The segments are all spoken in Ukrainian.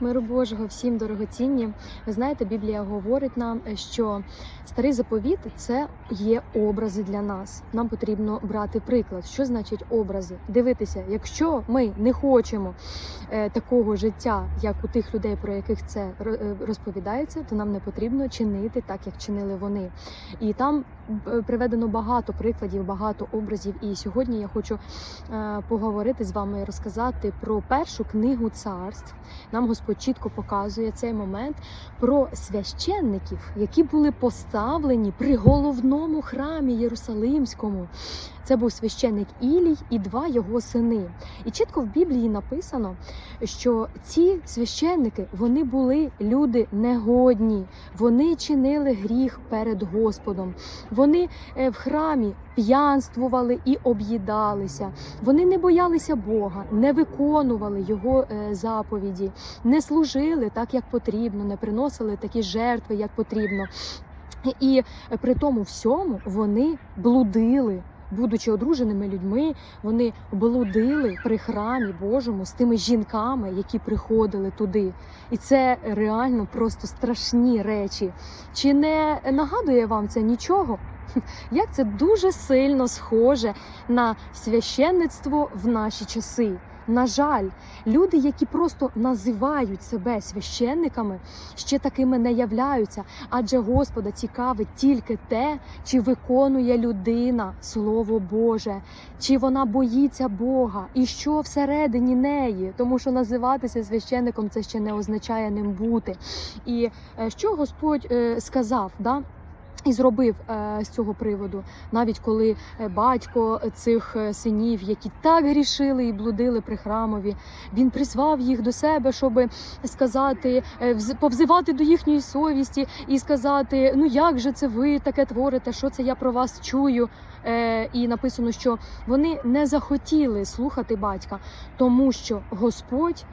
Миру Божого всім дорогоцінні. Ви знаєте, Біблія говорить нам, що старий заповіт це є образи для нас. Нам потрібно брати приклад. Що значить образи? Дивитися, якщо ми не хочемо такого життя, як у тих людей, про яких це е, розповідається, то нам не потрібно чинити так, як чинили вони. І там е, приведено багато прикладів, багато образів. І сьогодні я хочу е, поговорити з вами розказати про першу книгу царств. Нам Господь чітко показує цей момент про священників, які були поставлені при головному храмі Єрусалимському. Це був священник Ілій і два його сини. І чітко в Біблії написано, що ці священники вони були люди негодні, вони чинили гріх перед Господом. Вони е, в храмі п'янствували і об'їдалися. Вони не боялися Бога, не виконували його е, заповіді, не служили так, як потрібно, не приносили такі жертви, як потрібно. І е, при тому всьому вони блудили. Будучи одруженими людьми, вони блудили при храмі Божому з тими жінками, які приходили туди. І це реально просто страшні речі. Чи не нагадує вам це нічого? Як це дуже сильно схоже на священництво в наші часи. На жаль, люди, які просто називають себе священниками, ще такими не являються, адже Господа цікавить тільки те, чи виконує людина Слово Боже, чи вона боїться Бога, і що всередині неї, тому що називатися священником це ще не означає ним бути. І е, що Господь е, сказав, да? І зробив е, з цього приводу, навіть коли е, батько цих е, синів, які так грішили і блудили при храмові, він призвав їх до себе, щоб сказати, повзивати до їхньої совісті і сказати: ну як же це ви таке творите? Що це я про вас чую? І написано, що вони не захотіли слухати батька, тому що Господь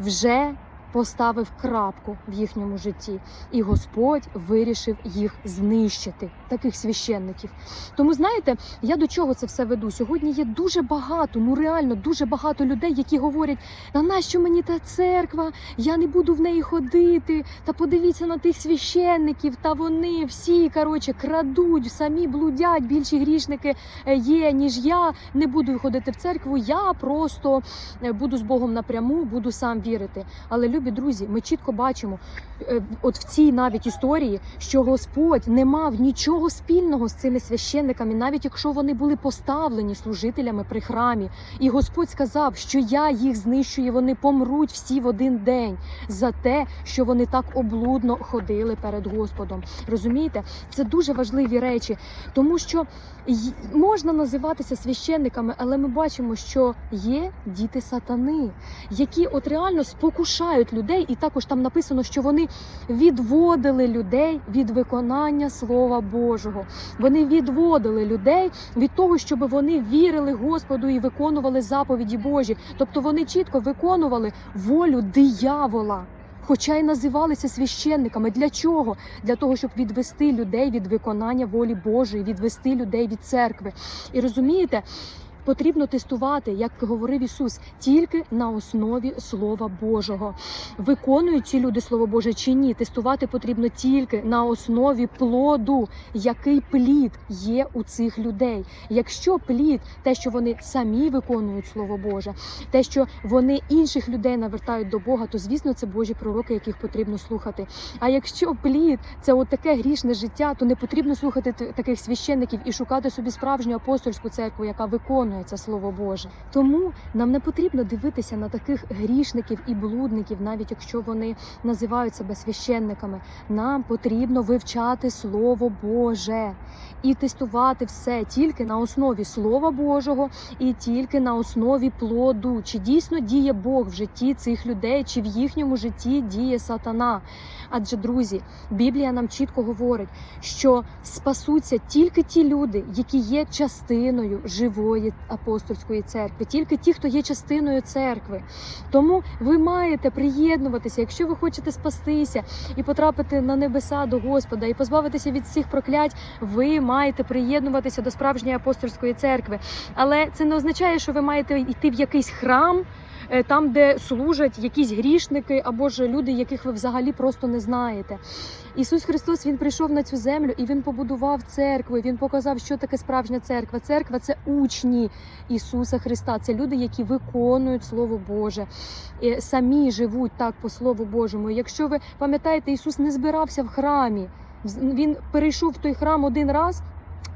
вже поставив крапку в їхньому житті, і Господь вирішив їх знищити, таких священників. Тому знаєте, я до чого це все веду? Сьогодні є дуже багато, ну реально дуже багато людей, які говорять: та нащо мені та церква? Я не буду в неї ходити. Та подивіться на тих священників, та вони всі коротше крадуть, самі блудять. Більші грішники е, є ніж я. Не буду ходити в церкву. Я просто е, буду з Богом напряму, буду сам вірити. Але любі друзі, ми чітко бачимо, е, от в цій навіть історії, що Господь не мав нічого спільного з цими священниками, навіть якщо вони були поставлені служителями при храмі. І Господь сказав, що я їх знищую, вони помруть всі в один день за те, що вони так облудно ходили перед Господом. Розумієте, це дуже важливі речі, тому що можна називатися священниками, але ми бачимо, що є діти сатани, які от реально спокушають людей, і також там написано, що вони відводили людей від виконання Слова Божого. Вони відводили людей від того, щоб вони вірили Господу і виконували заповіді Божі. Тобто вони чітко виконували волю диявола. Хоча й називалися священниками. Для чого? Для того, щоб відвести людей від виконання волі Божої, відвести людей від церкви. І розумієте, потрібно тестувати, як говорив Ісус, тільки на основі Слова Божого. Виконують ці люди Слово Боже чи ні? Тестувати потрібно тільки на основі плоду, який плід є у цих людей. Якщо плід, те, що вони самі виконують Слово Боже, те, що вони інших людей навертають до Бога, то звісно це Божі пророки, яких потрібно слухати. А якщо плід це от таке грішне життя, то не потрібно слухати таких священників і шукати собі справжню апостольську церкву, яка виконує це Слово Боже. Тому нам не потрібно дивитися на таких грішників і блудників, навіть якщо вони називають себе священниками. Нам потрібно вивчати Слово Боже і тестувати все тільки на основі Слова Божого і тільки на основі плоду, чи дійсно діє Бог в житті цих людей, чи в їхньому житті діє сатана. Адже, друзі, Біблія нам чітко говорить, що спасуться тільки ті люди, які є частиною живої апостольської церкви, тільки ті, хто є частиною церкви. Тому ви маєте приєднуватися, якщо ви хочете спастися і потрапити на небеса до Господа і позбавитися від всіх проклять, ви маєте приєднуватися до справжньої апостольської церкви. Але це не означає, що ви маєте йти в якийсь храм там, де служать якісь грішники або ж люди, яких ви взагалі просто не знаєте. Ісус Христос Він прийшов на цю землю і Він побудував церкву. Він показав, що таке справжня церква. Церква це учні Ісуса Христа. Це люди, які виконують Слово Боже, е, самі живуть так по Слову Божому. Якщо ви пам'ятаєте, Ісус не збирався в храмі. Він перейшов в той храм один раз.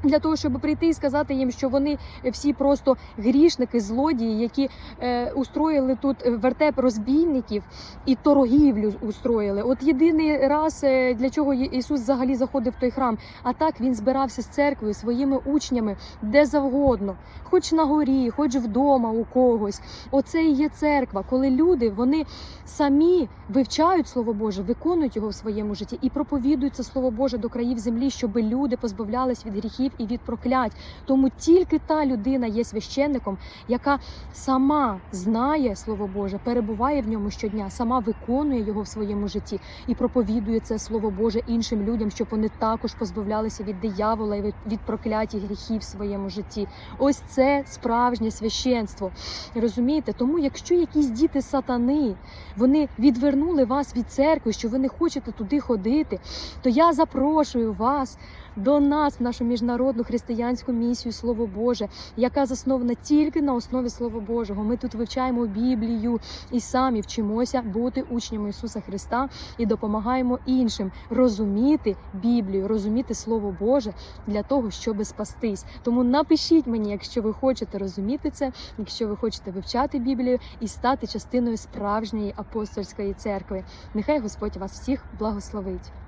Для того щоб прийти і сказати їм, що вони всі просто грішники, злодії, які е, устроїли тут е, вертеп розбійників і торгівлю устроїли. От єдиний раз е, для чого Ісус взагалі заходив в той храм. А так він збирався з церквою, своїми учнями, де завгодно, хоч на горі, хоч вдома у когось. Оце і є церква, коли люди вони самі вивчають Слово Боже, виконують його в своєму житті і проповідують це Слово Боже до країв землі, щоб люди позбавлялись від гріхів і від проклять. Тому тільки та людина є священником, яка сама знає Слово Боже, перебуває в ньому щодня, сама виконує його в своєму житті і проповідує це Слово Боже іншим людям, щоб вони також позбавлялися від диявола і від, від прокляття і гріхів в своєму житті. Ось це справжнє священство. Розумієте? Тому, якщо якісь діти сатани вони відвернули вас від церкви, що ви не хочете туди ходити, то я запрошую вас до нас в нашу міжнародну християнську місію Слово Боже, яка заснована тільки на основі Слова Божого. Ми тут вивчаємо Біблію і самі вчимося бути учнями Ісуса Христа і допомагаємо іншим розуміти Біблію, розуміти Слово Боже для того, щоб спастись. Тому напишіть мені, якщо ви хочете розуміти це, якщо ви хочете вивчати Біблію і стати частиною справжньої апостольської церкви. Нехай Господь вас всіх благословить.